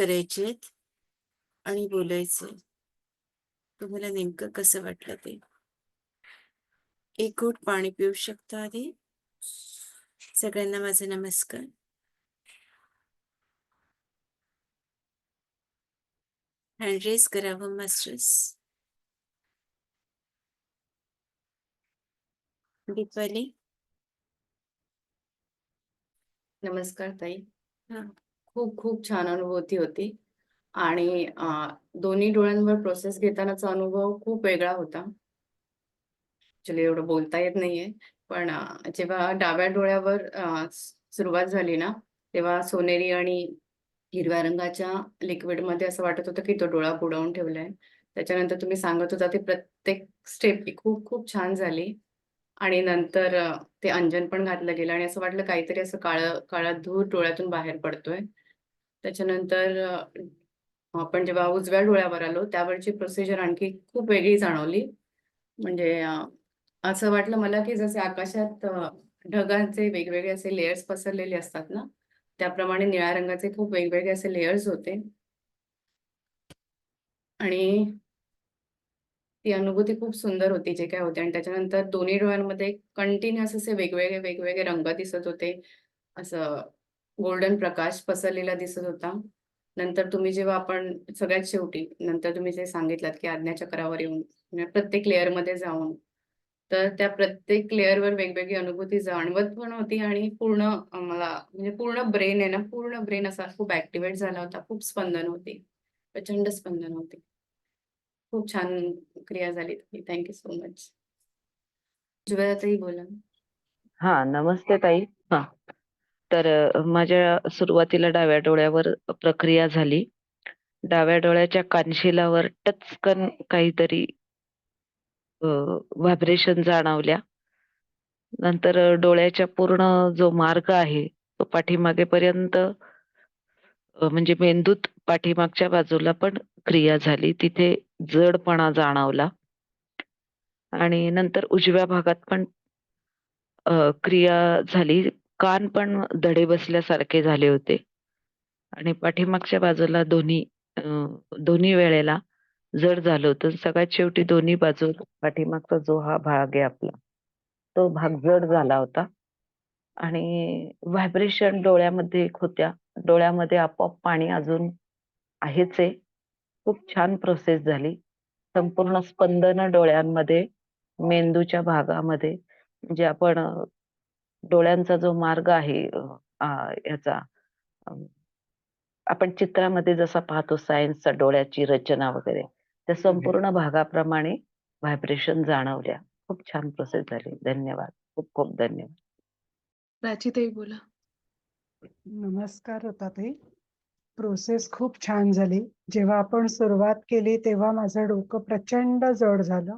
करायचेत आणि बोलायचं. तुम्हाला नेमकं कसं वाटलं ते? एक घोट पाणी पिऊ शकता आधी. सगळ्यांना माझा नमस्कार. हँड रेस करावं मास्टर्स दीपाली? नमस्कार ताई. हा. खूप खूप छान अनुभूती होती. आणि दोन्ही डोळ्यांवर प्रोसेस घेतानाचा अनुभव खूप वेगळा होता. ऍक्च्युली एवढं बोलता येत नाहीये. पण जेव्हा डाव्या डोळ्यावर सुरुवात झाली ना तेव्हा सोनेरी आणि हिरव्या रंगाच्या लिक्विडमध्ये असं वाटत होतं की तो डोळा बुडवून ठेवलाय. त्याच्यानंतर तुम्ही सांगत होता ते प्रत्येक स्टेप खूप खूप छान झाली. आणि नंतर ते अंजन पण घातलं गेलं आणि असं वाटलं काहीतरी असं काळं काळा धूर डोळ्यातून बाहेर पडतोय. त्याच्यानंतर आपण जेव्हा उजव्या डोळ्यावर आलो त्यावरची प्रोसिजर आणखी खूप वेगळी जाणवली. म्हणजे असं वाटलं मला की जसे आकाशात ढगांचे वेगवेगळे असे लेयर्स पसरलेले असतात ना त्याप्रमाणे निळ्या रंगाचे खूप वेगवेगळे असे लेयर्स होते. आणि ती अनुभूती खूप सुंदर होती जे काय होते. आणि त्याच्यानंतर दोन्ही डोळ्यांमध्ये कंटिन्युअस असे वेगवेगळे वेगवेगळे रंग दिसत होते. असं गोल्डन प्रकाश पसरलेला दिसत होता. नंतर तुम्ही जेव्हा आपण सगळ्यात शेवटी नंतर तुम्ही जे सांगितलं की आज्ञाचक्रावर येऊन म्हणजे प्रत्येक लेअरमध्ये जाऊन तर त्या प्रत्येक लेअरवर वेगवेगळी अनुभूती जाणवत पण होती आणि पूर्ण मला म्हणजे पूर्ण ब्रेन आहे ना पूर्ण ब्रेन असा खूप ऍक्टिव्हेट झाला होता खूप स्पंदन होती प्रचंड स्पंदन होती. खूप छान क्रिया झाली थँक्यू सो मच जुवेदाताई बोला. हा नमस्ते ताई. हा. तर माझ्या सुरुवातीला डाव्या डोळ्यावर प्रक्रिया झाली. डाव्या डोळ्याच्या कानशिलावर टचकन काहीतरी व्हायब्रेशन जाणवल्या. नंतर डोळ्याच्या पूर्ण जो मार्ग आहे तो पाठीमागेपर्यंत म्हणजे मेंदूत पाठीमागच्या बाजूला पण क्रिया झाली. तिथे जडपणा जाणवला. आणि नंतर उजव्या भागात पण क्रिया झाली. कान पण धडे बसल्यासारखे झाले होते. आणि पाठीमागच्या बाजूला दोन्ही दोन्ही वेळेला जड झालं होतं. सगळ्यात शेवटी दोन्ही बाजू पाठीमागचा जो हा भाग आहे आपला तो भाग जड झाला होता. आणि व्हायब्रेशन डोळ्यामध्ये एक होत्या. डोळ्यामध्ये आपोआप पाणी अजून आहेच आहे. खूप छान प्रोसेस झाली. संपूर्ण स्पंदन डोळ्यांमध्ये मेंदूच्या भागामध्ये म्हणजे आपण डोळ्यांचा जो मार्ग आहे याचा आपण चित्रामध्ये जसा पाहतो सायन्सचा डोळ्याची रचना वगैरे त्या संपूर्ण भागाप्रमाणे व्हायब्रेशन जाणवल्या. खूप छान प्रोसेस झाली. धन्यवाद. खूप खूप धन्यवाद. प्राचीताई बोला. नमस्कार होता ते प्रोसेस खूप छान झाली. जेव्हा आपण सुरुवात केली तेव्हा माझं डोकं प्रचंड जड झालं.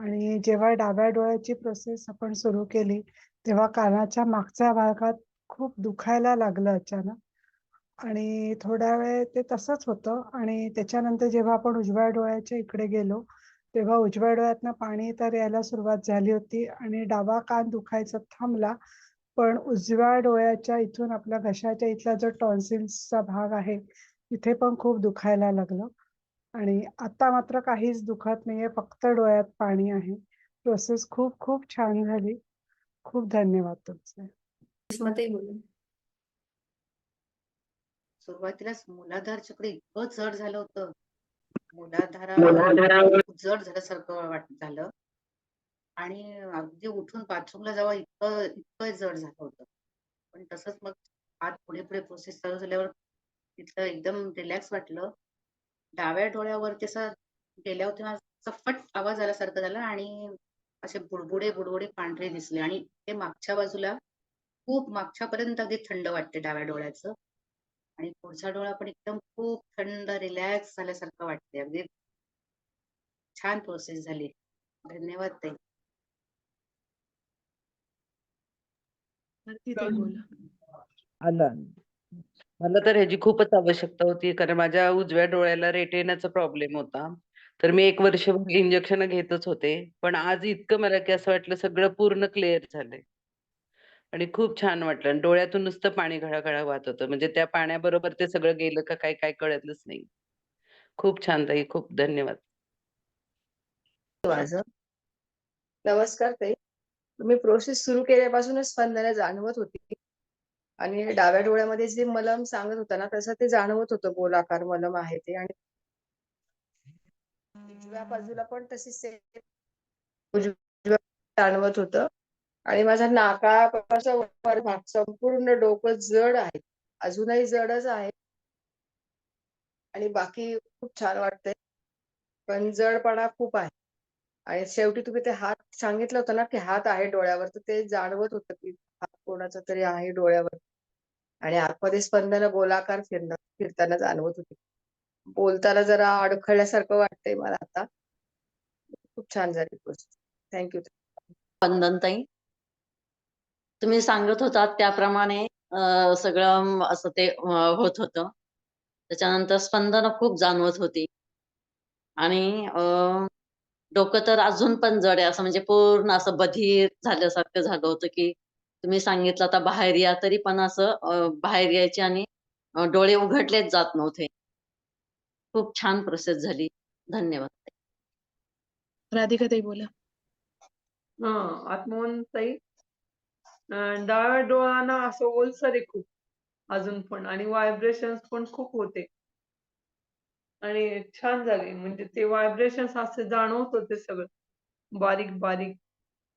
आणि जेव्हा डाव्या डोळ्याची प्रोसेस आपण सुरू केली तेव्हा कानाच्या मागच्या भागात खूप दुखायला लागलं अचानक. आणि थोड्या वेळ ते तसंच होतं. आणि त्याच्यानंतर जेव्हा आपण उजव्या डोळ्याच्या इकडे गेलो तेव्हा उजव्या डोळ्यातनं पाणी तर यायला सुरुवात झाली होती. आणि डावा कान दुखायचा थांबला पण उजव्या डोळ्याच्या इथून आपल्या घशाच्या इथला जो टॉन्सिल्सचा भाग आहे तिथे पण खूप दुखायला लागलं. आणि आता मात्र काहीच दुखत नाहीये फक्त डोळ्यात पाणी आहे. प्रोसेस खूप खूप छान झाली. खूप धन्यवाद तुमचे. सुरुवातीलाच मूलाधार चक्र इतकं जड झालं होतं. मूलाधारा खूप जड झाल्यासारखं वाट झालं. आणि अगदी उठून बाथरूमला जावं इतकं इतकं जड झालं होतं. पण तसंच मग हात पुढे पुढे प्रोसेस चालू झाल्यावर तिथलं एकदम रिलॅक्स वाटलं. डाव्या डोळ्यावर गेल्यावर तेव्हा असं फट आवाज आल्यासारखं झाला आणि असे बुडबुडे बुडबुडे पांढरे दिसले. आणि ते मागच्या बाजूला खूप मागच्यापर्यंत अगदी थंड वाटते डाव्या डोळ्याचं. आणि पुढचा डोळा पण एकदम खूप थंड रिलॅक्स झाल्यासारखं वाटते अगदी छान प्रोसेस झाली. धन्यवाद ताई. आला. मला तर ह्याची खूपच आवश्यकता होती कारण माझ्या उजव्या डोळ्याला रेटिनाचा प्रॉब्लेम होता. तर मी एक वर्षभर इंजेक्शन घेतच होते पण आज इतकं मला की असं वाटलं सगळं पूर्ण क्लिअर झालंय आणि खूप छान वाटलं आणि डोळ्यातून नुसतं पाणी घळा-घळा वाहत होतं. म्हणजे त्या पाण्याबरोबर ते सगळं गेलं का काय, काय कळतच नाही. खूप छान ताई, खूप धन्यवाद. माझं. नमस्कार ताई. मी प्रोसेस सुरू केल्यापासूनच स्पंदना जाणवत होती. आणि डाव्या डोळ्यामध्ये जे मलम सांगत होता ना, तसं ते जाणवत होतं गोलाकार मलम आहे ते आणि उजव्या बाजूला पण तशी सेम उजव्या जाणवत होतं आणि माझा नाकापासून वर भाग संपूर्ण डोकं जड आहे. अजूनही जडच आहे. आणि बाकी खूप छान वाटतंय. पण जडपणा खूप आहे. आणि शेवटी तुम्ही ते हात सांगितलं होतं ना, की हात आहे डोळ्यावर, तर ते जाणवत होतं, की हात कोणाचा तरी आहे डोळ्यावर. आणि आतमध्ये स्पंदन गोलाकार फिरणं फिरताना जाणवत होती. बोलताना जरा अडखळल्यासारखं वाटतंय मला आता. खूप छान झाली गोष्ट थँक्यू वंदनताई. तुम्ही सांगत होतात त्याप्रमाणे सगळं असं ते होत होत होतं. त्याच्यानंतर स्पंदन खूप जाणवत होती. आणि डोकं तर अजून पण जड आहे. असं म्हणजे पूर्ण असं बधीर झाल्यासारखं झालं होतं, की तुम्ही सांगितलं आता बाहेर या, तरी पण असं बाहेर यायचे आणि डोळे उघडलेच जात नव्हते. खूप छान प्रोसेस झाली. धन्यवाद. राधिका ताई बोला. हां, आत्मवंत ताई. डाव्या डोळ्याना असं ओलसर आहे खूप अजून पण आणि व्हायब्रेशन्स पण खूप होते. आणि छान झाले म्हणजे ते व्हायब्रेशन्स असे जाणवत होते सगळं. बारीक-बारीक,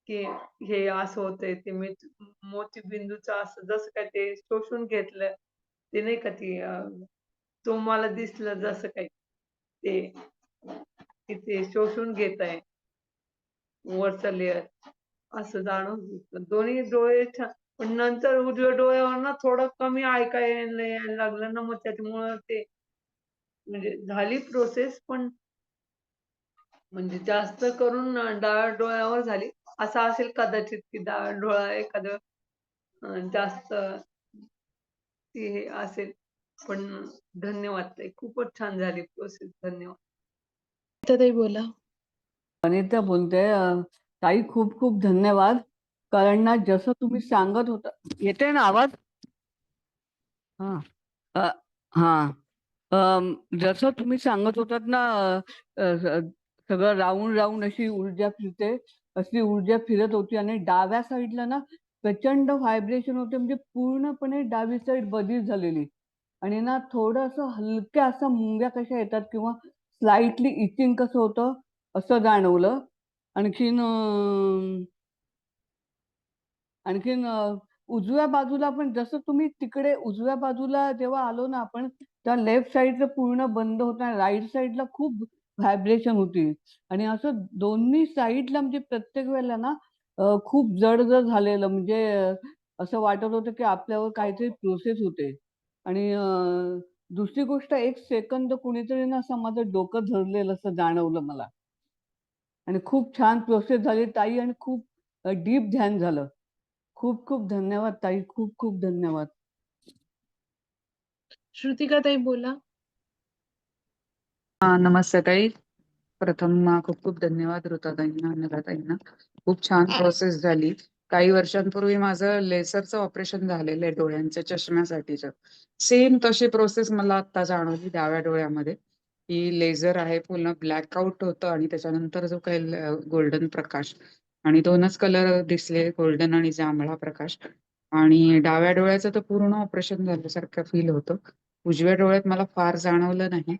की हे असं होतंय, ते मी मोतीबिंदूचं असं जसं काय ते शोषून घेतलं. ते नाही का ती अ, तो मला दिसलं जसं काही ते, इथे ते शोषून घेत आहे. वरचा लेअर असं जाणून दोन्ही डोळे छान पण नंतर उजव्या डोळ्यावर ना थोडं कमी ऐकायला यायला लागलं ना, मग त्याच्यामुळं ते म्हणजे झाली प्रोसेस पण म्हणजे जास्त करून डाळ डोळ्यावर झाली. असं असेल कदाचित, की डाळ डोळा एखादं जास्त ती हे असेल. पण धन्यवाद ताई. खूपच छान झाली प्रोसेस. धन्यवाद. ताई बोला. अनिता बोलते. ताई खूप खूप धन्यवाद. कारण ना जसं तुम्ही सांगत होता येते ना आवाज? हा अ, जसं तुम्ही सांगत होतात ना अ, अ, सगळं राऊंड राऊंड अशी ऊर्जा फिरते, अशी ऊर्जा फिरत होती आणि डाव्या साइडला ना प्रचंड व्हायब्रेशन होते. म्हणजे पूर्णपणे डावी साइड बधीर झालेली आणि ना थोडं असं हलक्या असं मुंग्या कशा येतात किंवा स्लाइटली इचिंग कसं होतं, असं जाणवलं. आणखीन आणखीन उजव्या बाजूला पण जसं तुम्ही तिकडे उजव्या बाजूला जेव्हा आलो ना आपण, त्या लेफ्ट साइडचं पूर्ण बंद होतं आणि राइट साइडला खूप व्हायब्रेशन होती आणि असं दोन्ही साईडला म्हणजे प्रत्येक वेळेला ना खूप जड-जड झालेलं. म्हणजे असं वाटत होतं, की आपल्यावर काहीतरी प्रोसेस होते आणि दुसरी गोष्ट एक सेकंद कुणीतरी ना असं माझं डोकं धरलेलं असं जाणवलं मला. आणि खूप छान प्रोसेस झाली ताई आणि खूप डीप ध्यान झालं. खूप खूप धन्यवाद ताई. खूप खूप धन्यवाद. श्रुतिका ताई बोला. हां, नमस्ते ताई. प्रथम खूप खूप धन्यवाद ऋताताईंना, नम्रताईंना. खूप छान प्रोसेस झाली. काही वर्षांपूर्वी माझं लेसरचं ऑपरेशन झालेलं आहे डोळ्यांच्या चष्म्यासाठीचं. सेम तशी प्रोसेस मला आता जाणवली डाव्या डोळ्यामध्ये, की लेझर आहे, पूर्ण ब्लॅकआउट होतं आणि त्याच्यानंतर जो काही गोल्डन प्रकाश आणि दोनच कलर दिसले गोल्डन आणि जांभळा प्रकाश आणि डाव्या डोळ्याचं तर पूर्ण ऑपरेशन झाल्यासारखं फील होतं. उजव्या डोळ्यात मला फार जाणवलं नाही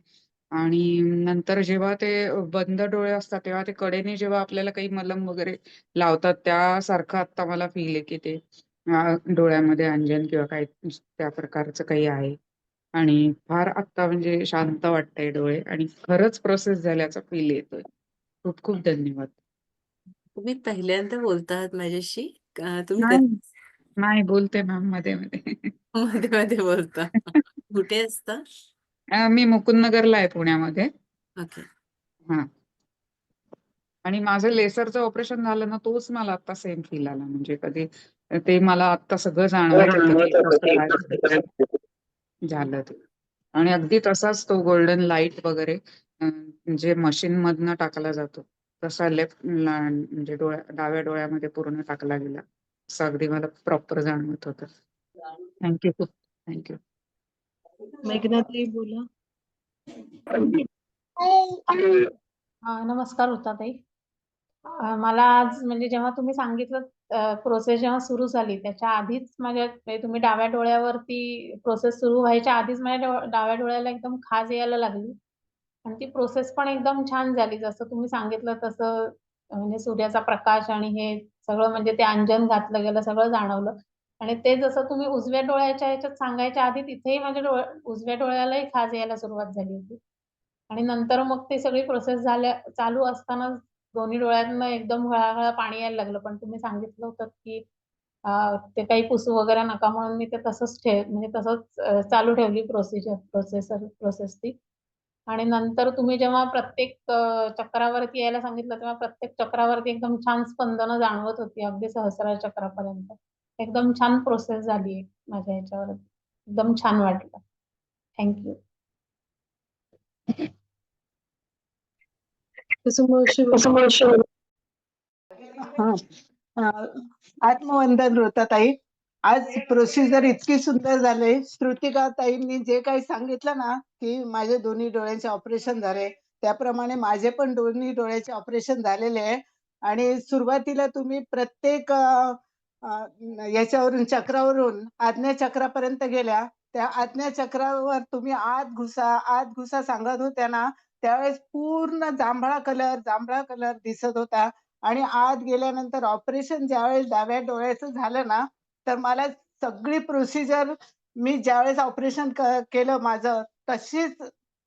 आणि नंतर जेव्हा ते बंद डोळे असतात, तेव्हा ते कडेने जेव्हा आपल्याला काही मलम वगैरे लावतात, त्यासारखं आत्ता मला फील आहे, की ते अ, डोळ्यामध्ये अंजन किंवा काही त्या प्रकारचं काही आहे आणि फार आत्ता म्हणजे शांत वाटतंय डोळे आणि खरंच प्रोसेस झाल्याचा फील येतोय. खूप खूप धन्यवाद. तुम्ही पहिल्यांदा बोलता माझ्याशी? का तुम्ही नाही, कधी नाही बोलते ना मध्ये-मध्ये. मध्ये-मध्ये बोलता. कुठे असता? अ, मी मुकुंदनगरला आहे पुण्यामध्ये. ओके. हां. आणि माझं लेसरचं ऑपरेशन झालं ना, तोच मला आत्ता सेम फील आला. म्हणजे कधी ते मला आत्ता सगळं जाणवत कसं काय झालं ते. आणि अगदी तसाच तो गोल्डन लाइट वगैरे अ, जे मशीनमधनं टाकला जातो, तसा लेफ्ट म्हणजे डोळ्या डाव्या डोळ्यामध्ये पूर्ण टाकला गेला असं अगदी मला प्रॉपर जाणवत होतं थँक्यू खूप थँक्यू मेघनाताई बोला. अ, नमस्कार ताई मला आज म्हणजे जेव्हा तुम्ही सांगितलं प्रोसेस जेव्हा सुरू झाली त्याच्या आधीच माझ्या म्हणजे तुम्ही डाव्या डोळ्यावरती प्रोसेस सुरू व्हायच्या आधीच माझ्या डाव्या डोळ्याला एकदम खाज यायला लागली. आणि ती प्रोसेस पण एकदम छान झाली. जसं तुम्ही सांगितलं तसं म्हणजे सूर्याचा प्रकाश आणि हे सगळं म्हणजे ते अंजन घातलं गेलं सगळं जाणवलं. आणि ते जसं तुम्ही उजव्या डोळ्याच्या ह्याच्यात सांगायच्या आधी तिथेही माझ्या डोळ्या उजव्या डोळ्यालाही खाज यायला सुरुवात झाली होती. आणि नंतर मग ते सगळी प्रोसेस झाल्या चालू असताना दोन्ही डोळ्यांना एकदम हळाहळा पाणी यायला लागलं. पण तुम्ही सांगितलं होतं की ते काही पुसू वगैरे नका म्हणून मी ते तसंच ठेव म्हणजे तसंच चालू ठेवली प्रोसिजर प्रोसेसर प्रोसेस ती. आणि नंतर तुम्ही जेव्हा प्रत्येक चक्रावरती यायला सांगितलं तेव्हा प्रत्येक चक्रावरती एकदम छान स्पंदनं जाणवत होती अगदी सहस्रार चक्रापर्यंत. एकदम छान प्रोसेस झाली माझ्या ह्याच्यावर. एकदम छान वाटलं. थँक्यू कुसुमावशी आत्मवंदन ताई आज प्रोसिजर इतकी सुंदर झाली श्रुतिका ताईंनी जे काही सांगितलं ना की माझे दोन्ही डोळ्यांचे ऑपरेशन झाले. त्याप्रमाणे माझे पण दोन्ही डोळ्याचे ऑपरेशन झालेले आहे. आणि सुरुवातीला तुम्ही प्रत्येक याच्यावरून चक्रावरून आज्ञा चक्रापर्यंत गेल्या. त्या आज्ञा चक्रावर तुम्ही आत घुसा आत घुसा सांगत होत्या ना त्यावेळेस पूर्ण जांभळा कलर जांभळा कलर दिसत होता. आणि आत गेल्यानंतर ऑपरेशन ज्यावेळेस डाव्या डोळ्याचं झालं ना तर मला सगळी प्रोसिजर मी ज्यावेळेस ऑपरेशन केलं माझं तशीच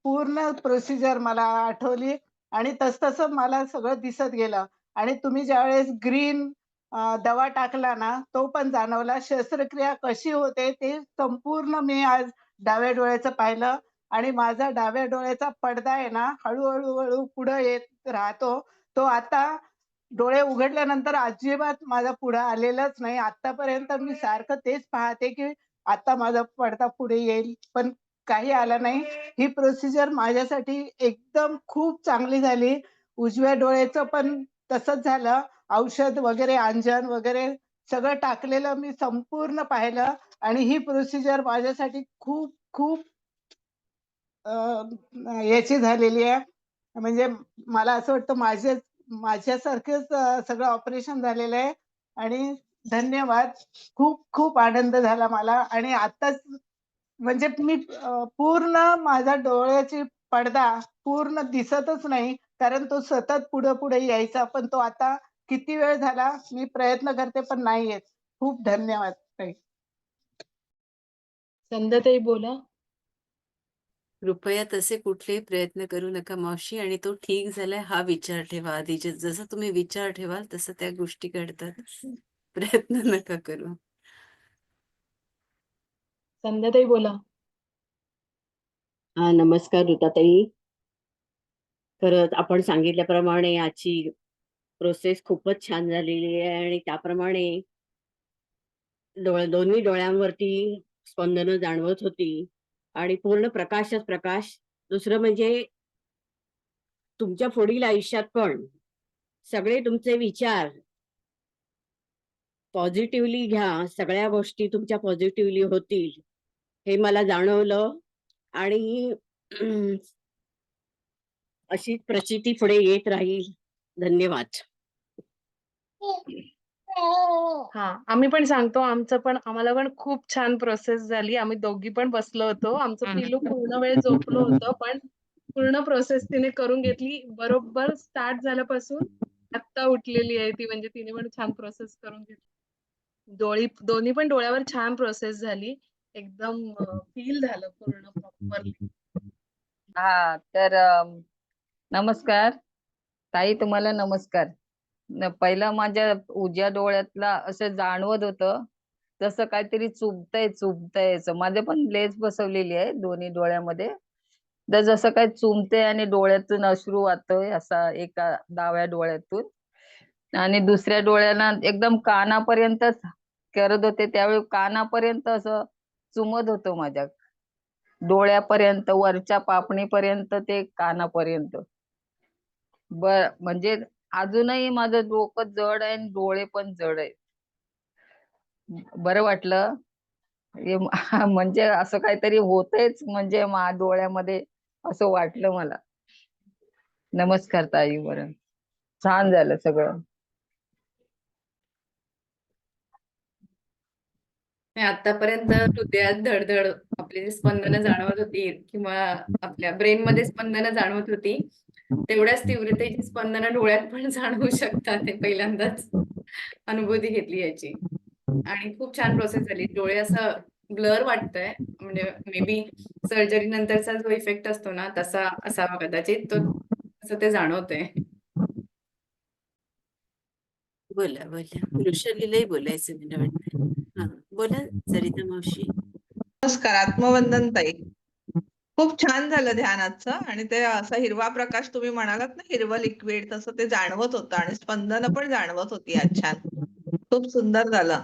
पूर्ण प्रोसिजर मला आठवली. आणि तसतसं मला सगळं दिसत गेलं. आणि तुम्ही ज्यावेळेस ग्रीन दवा टाकला ना तो पण जाणवला. शस्त्रक्रिया कशी होते ते संपूर्ण मी आज डाव्या डोळ्याचं पाहिलं आणि माझा डाव्या डोळ्याचा पडदा आहे ना हळूहळू हळू पुढे येत राहतो. तो आता डोळे उघडल्यानंतर अजिबात माझा पुढे आलेलाच नाही. आतापर्यंत मी सारखं तेच पाहते की आता माझा पडदा पुढे येईल पण काही आला नाही. ही प्रोसिजर माझ्यासाठी एकदम खूप चांगली झाली. उजव्या डोळ्याचं पण तसंच झालं. औषध वगैरे अंजन वगैरे सगळं टाकलेलं मी संपूर्ण पाहिलं आणि ही प्रोसिजर माझ्यासाठी खूप खूप याची झालेली आहे. म्हणजे मला असं वाटतं माझे माझ्यासारखेच सगळं ऑपरेशन झालेलं आहे. आणि धन्यवाद. खूप खूप आनंद झाला मला. आणि आताच म्हणजे मी पूर्ण माझा डोळ्याची पडदा पूर्ण दिसतच नाही. कारण तो सतत पुढे पुढे यायचा पण तो आता किती वेळ झाला मी प्रयत्न करते पण नाही येत. खूप धन्यवाद ताई. संध्याताई बोला. कृपया तसे कुठलेही प्रयत्न करू नका मावशी आणि तो ठीक झालाय हा विचार ठेवा आधी. जसं तुम्ही विचार ठेवाल तसं त्या गोष्टी घडतात. प्रयत्न नका करू. संध्याताई बोला. हा नमस्कार ऋताताई. खरंच आपण सांगितल्याप्रमाणे याची प्रोसेस खूपच छान झालेली आहे आणि त्याप्रमाणे डोळ दोन्ही डोळ्यांवरती स्पंदनं जाणवत होती आणि पूर्ण प्रकाशच प्रकाश. दुसरं म्हणजे तुमच्या पुढील आयुष्यात पण सगळे तुमचे विचार पॉझिटिव्हली घ्या. सगळ्या गोष्टी तुमच्या पॉझिटिव्हली होतील हे मला जाणवलं आणि अशी प्रचिती पुढे येत राहील. धन्यवाद. हा आम्ही पण सांगतो आमचं पण आम्हाला पण खूप छान प्रोसेस झाली. आम्ही दोघी पण बसलो होतो. आमचं पिलू पूर्ण वेळ झोपलो होतं पण पूर्ण प्रोसेस तिने करून घेतली. बरोबर स्टार्ट झाल्यापासून आत्ता उठलेली आहे ती म्हणजे तिने पण छान प्रोसेस करून घेतली. डोळी दोन्ही पण डोळ्यावर छान प्रोसेस झाली. एकदम फील झालं पूर्ण प्रॉपरली हा तर नमस्कार. ताई तुम्हाला नमस्कार. पहिला पहिलं माझ्या उज्या डोळ्यातला असं जाणवत होतं जसं काहीतरी चुभतंय चुभतंय असं. माझे पण लेज बसवलेली आहे दोन्ही डोळ्यामध्ये. तर जसं काही चुंबते आणि डोळ्यातून अश्रू वाहतोय असा एका डाव्या डोळ्यातून. आणि दुसऱ्या डोळ्याला एकदम कानापर्यंतच करत होते. त्यावेळी कानापर्यंत असं चुमत होतं माझ्या. डोळ्यापर्यंत वरच्या पापणीपर्यंत ते कानापर्यंत. बर म्हणजे अजूनही माझं डोकं जड आहे आणि डोळे पण जड आहेत. बरं वाटलं? हे म- म्हणजे असं काहीतरी होतंयच म्हणजे मा डोळ्यामध्ये असं वाटलं मला. नमस्कार ताई बरं. छान झालं सगळं. नाही, आतापर्यंत हृदयात धडधड आपली स्पंदन स्पंदनं जाणवत होती किंवा आपल्या ब्रेन मध्ये स्पंदनं जाणवत होती. तेवढ्याच तीव्रतेची स्पंदनं डोळ्यात पण जाणवू शकतात हे पहिल्यांदाच अनुभूती घेतली याची. आणि खूप छान प्रोसेस झाली. डोळे असं ब्लर वाटतंय. म्हणजे मे बी सर्जरी नंतरचा जो इफेक्ट असतो ना तसा असावा कदाचित. तो असं ते जाणवतंय. बोला बोला. वृषालीलाही बोलायचं मला वाटतं बोला सरिता मावशी. नमस्कार आत्मवंदन ताई. खूप छान झालं ध्यानाचं आणि ते असा हिरवा प्रकाश तुम्ही म्हणालात ना हिरवं लिक्विड तसं ते जाणवत होतं आणि स्पंदन पण जाणवत होती आज छान. खूप सुंदर झालं.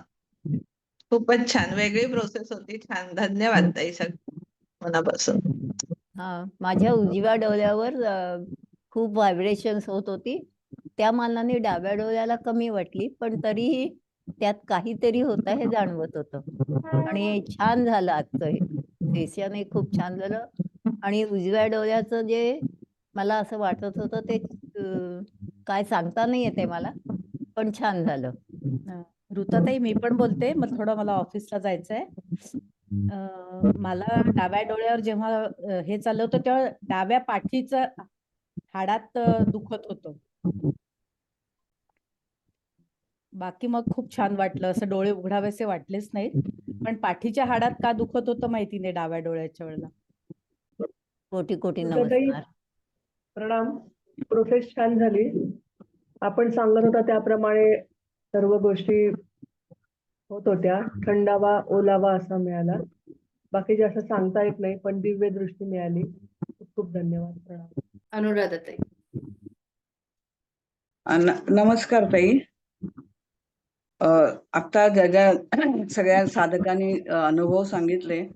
खूपच छान. वेगळी प्रोसेस होती. छान. धन्यवाद ताई सग मनापासून. हा माझ्या उजव्या डोळ्यावर खूप व्हायब्रेशन्स होत होती. त्या मानाने डाव्या डोळ्याला कमी वाटली पण तरीही त्यात काहीतरी होतं हे जाणवत होतं. आणि छान झालं आजचं हे. हे खूप छान झालं. आणि उजव्या डोळ्याचं जे मला असं वाटत होतं ते काय सांगता नाही येते मला पण छान झालं. ऋताताई मी पण बोलते. मग थोडं मला ऑफिसला जायचंय. मला डाव्या डोळ्यावर जेव्हा हे चाललं होतं तेव्हा डाव्या पाठीचं हाडात दुखत होतं. बाकी मग खूप छान वाटलं. असं डोळे उघडावेसे वाटलेच नाहीत. पण पाठीच्या हाडात का दुखत होतं माहिती नाही डाव्या डोळ्याच्या वेळेला. कोटी कोटी नमस्कार. प्रणाम. प्रोसेस छान झाली. आपण सांगत होता त्याप्रमाणे सर्व गोष्टी होत होत्या. थंडावा ओलावा असा मिळाला. बाकी जास्त सांगता येत नाही पण दिव्य दृष्टी मिळाली. खूप खूप धन्यवाद प्रणाम. अनुराधाताई अ, न- नमस्कार ताई. अ, आता ज्या ज्या सगळ्या साधकांनी अनुभव सांगितले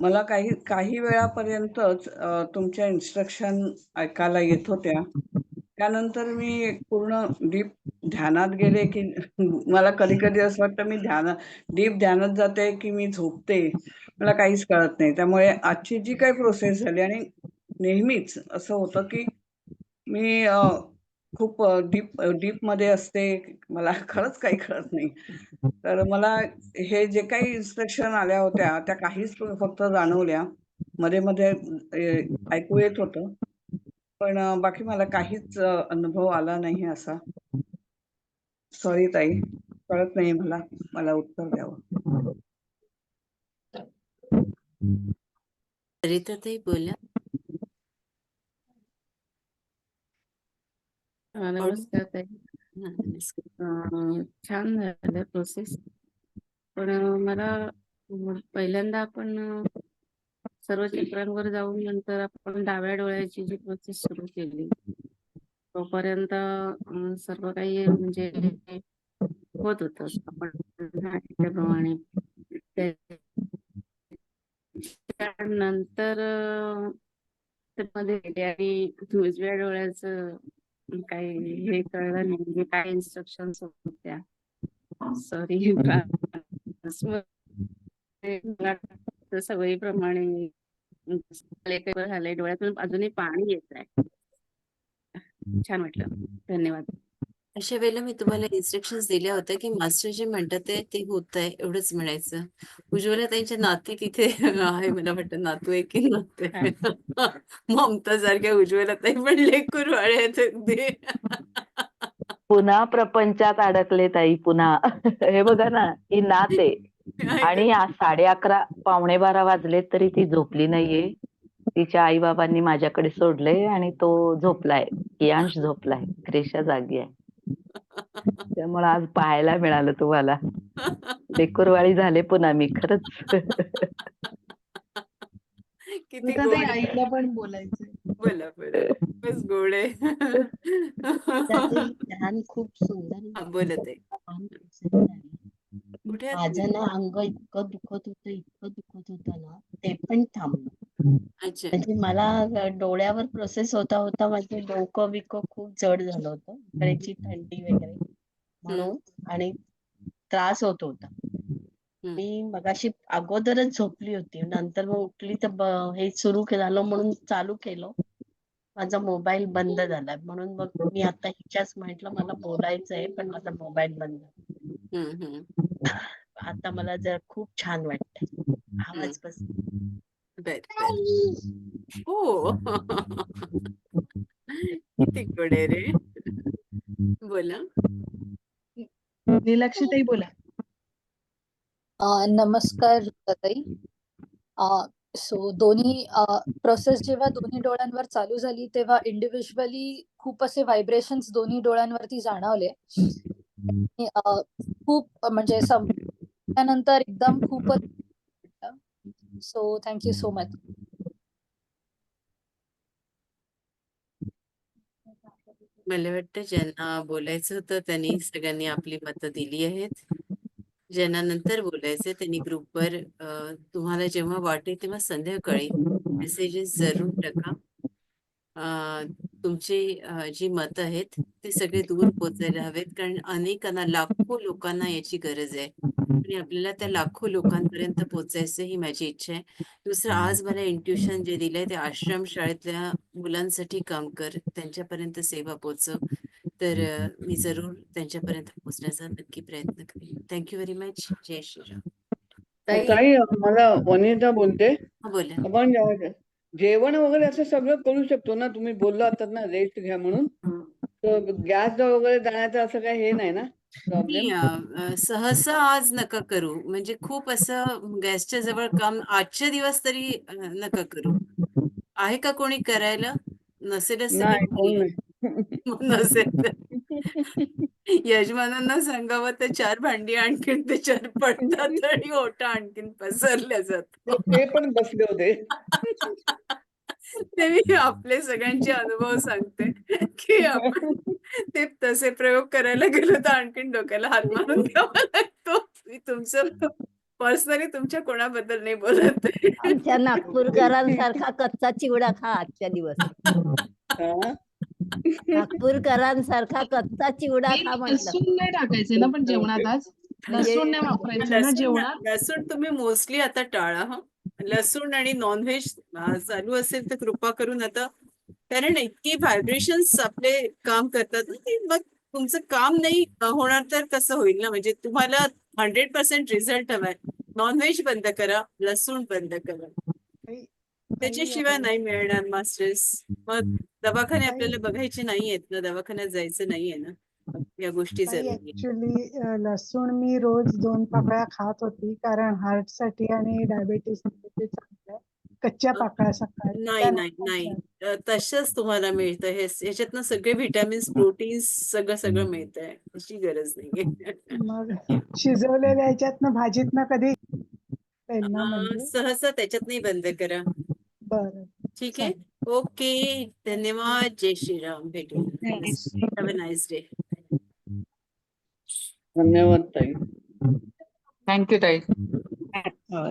मला काही काही वेळापर्यंतच तुमच्या इन्स्ट्रक्शन ऐकायला येत होत्या. त्यानंतर मी पूर्ण डीप ध्यानात गेले की मला कधी कधी असं वाटतं मी ध्यान डीप ध्यानात जाते की मी झोपते. मला काहीच कळत नाही. त्यामुळे आजची जी काही प्रोसेस झाली आणि नेहमीच असं होतं की मी खूप डीप डीपमध्ये असते. मला खरंच काही कळत नाही. तर मला हे जे काही इन्स्ट्रक्शन आल्या होत्या त्या काहीच फक्त जाणवल्या. मध्ये मध्ये ऐकू येत होतं. पण बाकी मला काहीच अनुभव आला नाही असा. सॉरी ताई. कळत नाही मला. मला उत्तर द्यावं. बोला. नमस्कार ताई छान झालं प्रोसेस पण मला पहिल्यांदा आपण सर्व चित्रांवर जाऊन नंतर आपण डाव्या डोळ्याची जी प्रोसेस सुरू केली तोपर्यंत सर्व काही म्हणजे होत होतं आपण सांगितल्याप्रमाणे ते- त्यानंतरमध्ये आणि उजव्या डोळ्याचं काही हे कळलं नाही म्हणजे काय इन्स्ट्रक्शन्स होत्या सॉरी सवयीप्रमाणे झालंय डोळ्यातून अजूनही पाणी येत आहे छान वाटलं धन्यवाद अशा वेळेला मी तुम्हाला इन्स्ट्रक्शन्स दिल्या होत्या की मास्टर जे म्हणतात ते ते होत आहे एवढंच म्हणायचं. उज्ज्वला त्यांच्या नाती तिथे आहे मला वाटतं नातू आहे की नातू. आहे ममता सारख्या उज्ज्वला ताई पण लेकूर वाळे आहेत अगदी पुन्हा प्रपंचात अडकले ताई पुन्हा. हे बघा ना ही नात आहे. आणि आज साडे अकरा पावणे बारा वाजले तरी ती झोपली नाहीये. तिच्या आई बाबांनी माझ्याकडे सोडलंय आणि तो झोपलाय. कियांश झोपलाय. क्रेशा जागी आहे. त्यामुळे आज पाहायला मिळालं तुम्हाला. लेकरवाळी झाले पुन्हा मी खरंच. किती. आईला पण बोलायचंय. बोला गोड आहे. खूप सुंदर बोलत आहे. माझं? ना अंग इतकं दुखत होतं इतकं दुखत होतं ना ते पण थांबलं. अच्छा. म्हणजे मला अ, डोळ्यावर प्रोसेस होता होता माझं डोकं बिकं खूप जड झालं होतं. इकडेची थंडी वगैरे. म्हणून आणि त्रास होत होता. मी मगाशी अगोदरच झोपली होती. नंतर मग उठली तर ब- हे सुरू झालं म्हणून चालू केलं. माझा मोबाईल बंद झाला. म्हणून मग मी आता हिच्याच म्हटलं मला बोलायचं आहे पण माझा मोबाईल बंद. आता मला जर खूप छान वाटतंय. आवाज बस. हो गोड आहे रे. बोला. नीलाक्षीताई बोला. नमस्कार ताई सो दोन्ही प्रोसेस जेव्हा दोन्ही डोळ्यांवर चालू झाली तेव्हा इंडिव्हिज्युअली खूप असे व्हायब्रेशन्स दोन्ही डोळ्यांवरती जाणवले. खूप म्हणजे संपल्यानंतर एकदम खूपच सो you सो मच मला वाटतं ज्यांना बोलायचं होतं त्यांनी सगळ्यांनी आपली मतं दिली आहेत. ज्यांना नंतर बोलायचं त्यांनी ग्रुपवर तुम्हाला जेव्हा वाटेल तेव्हा संध्याकाळी मेसेजेस जरूर टाका. तुमची जी मतं आहेत ते सगळे दूर पोचायला हवेत कारण अनेकांना लाखो लोकांना याची गरज आहे. आणि आपल्याला त्या लाखो लोकांपर्यंत पोचायचं ही माझी इच्छा आहे. दुसरं आज मला इंट्युशन जे दिलंय ते आश्रम शाळेतल्या मुलांसाठी काम कर त्यांच्यापर्यंत सेवा पोचव तर मी जरूर त्यांच्यापर्यंत पोहोचण्याचा नक्की प्रयत्न करेन. थँक्यू व्हेरी मच जय श्रीराम. ताई मला वनिता बोलते. हा, बोला. आपण जेवण वगैरे असं सगळं करू शकतो ना. तुम्ही बोलला होतात ना रेस्ट घ्या म्हणून. तर गॅस वगैरे जाण्याचं असं काही हे नाही ना? नाही, अ, सहसा आज नका करू. म्हणजे खूप असं गॅसच्या जवळ काम आजच्या दिवस तरी अ, नका करू. आहे का कोणी करायला? नसेलच तर मी नाही कोण करेन. नाही. मग नसेल तर. यजमानांना सांगावं तर चार भांडी आणखीन ते चार पडतात आणि ओटा आणखीन पसरल्या जातो ते पण बसले होते. ते मी आपले सगळ्यांचे अनुभव सांगते. की आपण ते तसे प्रयोग करायला गेलो तर आणखीन डोक्याला हात मारून घ्यावा लागतो. मी तुमचं पर्सनली तुमच्या कोणाबद्दल नाही बोलत. आमच्या नागपूरकरांसारखा कच्चा चिवडा खा आजच्या दिवस? नागपूरकरांसारखा कच्चा चिवडा खा लसूण नाही टाकायचे ना पण जेवणात आज? म्हणजे लसूण नाही वापरायचं ना लसूण जेवणात? लसूण तुम्ही मोस्टली आता टाळा हा. लसूण आणि नॉनव्हेज चालू असेल तर कृपा करून आता कारण इतकी व्हायब्रेशन्स आपले काम करतात ना मग तुमचं काम नाही होणार तर कसं होईल ना? म्हणजे तुम्हाला हंड्रेड पर्सेंट रिझल्ट हवाय. नॉनव्हेज बंद करा लसूण बंद करा. त्याच्याशिवाय नाही मिळणार मास्टर्स मग दवाखाने आपल्याला बघायचे नाहीयेत ना दवाखान्यात जायचं नाहीये ना? या गोष्टी. ऍक्च्युली लसूण मी रोज दोन पाकळ्या खात होती कारण हार्टसाठी आणि डायबेटीस. कच्च्या पाकळ्या सकाळी. नाही नाही नाही. तसंच तुम्हाला मिळतं. हे याच्यातनं सगळे व्हिटॅमिन्स प्रोटीन्स सगळं सगळं मिळतंय. अशी गरज नाहीये. मग शिजवलेल्या ह्याच्यातनं भाजीतनं कधी म्हणजे? सहसा त्याच्यात नाही बंद करा. बरं. ठीक आहे? ओके. धन्यवाद. जय श्रीराम. भेटूया. हॅव अ नाईस डे धन्यवाद ताई थँक्यू ताई हो,